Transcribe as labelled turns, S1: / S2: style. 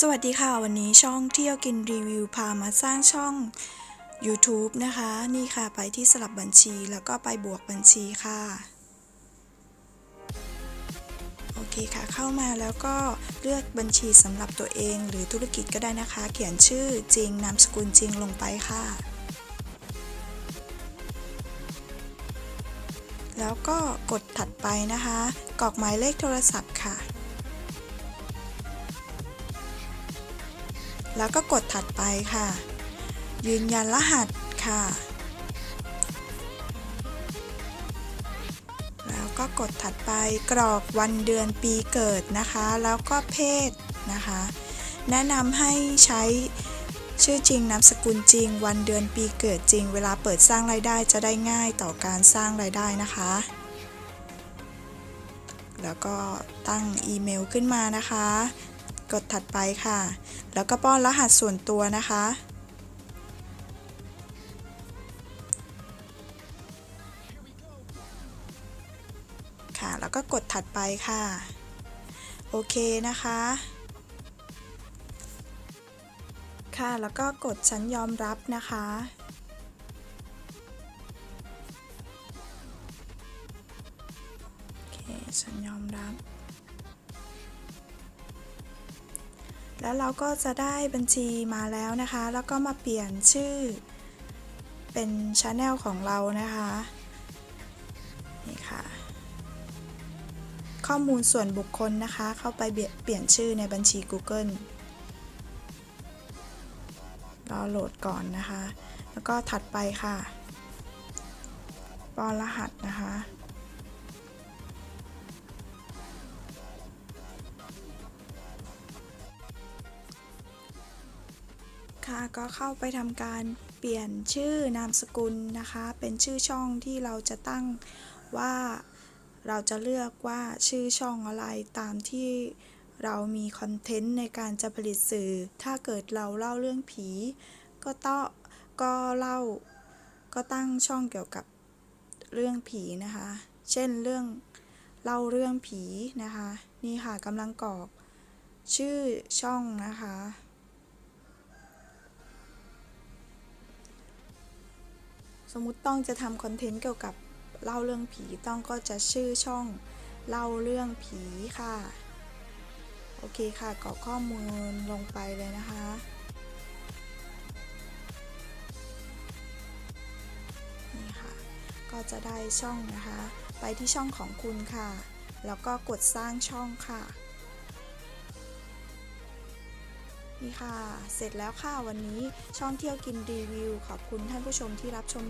S1: สวัสดีค่ะวันนี้ช่องเที่ยวกินรีวิวพามาสร้างช่อง YouTube นะคะ นี่ค่ะไปที่สลับบัญชีแล้วก็ไปบวกบัญชีค่ะ โอเคค่ะเข้ามาแล้วก็เลือกบัญชีสำหรับตัวเองหรือธุรกิจก็ได้นะคะ เขียนชื่อจริงนามสกุลจริงลงไปค่ะ แล้วก็กดถัดไปนะคะกรอกหมายเลขโทรศัพท์ค่ะ แล้วก็กดถัดไปค่ะ ยืนยันรหัสค่ะ แล้วก็กดถัดไปกรอกวันเดือนปีเกิดนะคะ แล้วก็เพศนะคะ แนะนำให้ใช้ชื่อจริงนามสกุลจริง วันเดือนปีเกิดจริง เวลาเปิดสร้างรายได้จะได้ง่ายต่อการสร้างรายได้นะคะ แล้วก็ตั้งอีเมลขึ้นมานะคะ กดถัดไปค่ะ แล้วก็ป้อนรหัสส่วนตัวนะคะ ค่ะ แล้วก็กดถัดไปค่ะ โอเคนะคะ ค่ะ แล้วก็กดฉันยอมรับนะคะโอเคฉันยอมรับ แล้วเราก็จะได้บัญชีมาแล้วนะคะ แล้วก็มาเปลี่ยนชื่อ เป็นช anel ของเรานะคะนี่ค่ะข้อมูลส่วนบุคคลนะคะ เข้าไปเปลี่ยนชื่อในบัญชี Google รอโหลดก่อนนะคะ แล้วก็ถัดไปค่ะป้อนรหัสนะคะะคะก็เข้าไปทำการเปลี่ยนชื่อนามสกุลนะคะ เป็นชื่อช่องที่เราจะตั้งว่าเราจะเลือกว่าชื่อช่องอะไรตามที่เรามีคอนเทนต์ในการจะผลิตสื่อ ถ้าเกิดเราเล่าเรื่องผี ก็ต้องก็เล่าก็ตั้งช่องเกี่ยวกับเรื่องผีนะคะ เช่นเรื่องเล่าเรื่องผีนะคะ นี่ค่ะกำลังกรอกชื่อช่องนะคะ สมมุติต้องจะทำคอนเทนต์เกี่ยวกับเล่าเรื่องผีต้องก็จะชื่อช่องเล่าเรื่องผีค่ะ โอเคค่ะกรอกข้อมูลลงไปเลยนะคะ นี่ค่ะ ก็จะได้ช่องนะคะ ไปที่ช่องของคุณค่ะ แล้วก็กดสร้างช่องค่ะ นี่ค่ะ เสร็จแล้วค่ะวันนี้ช่องเที่ยวกินรีวิว ขอบคุณท่านผู้ชมที่รับชม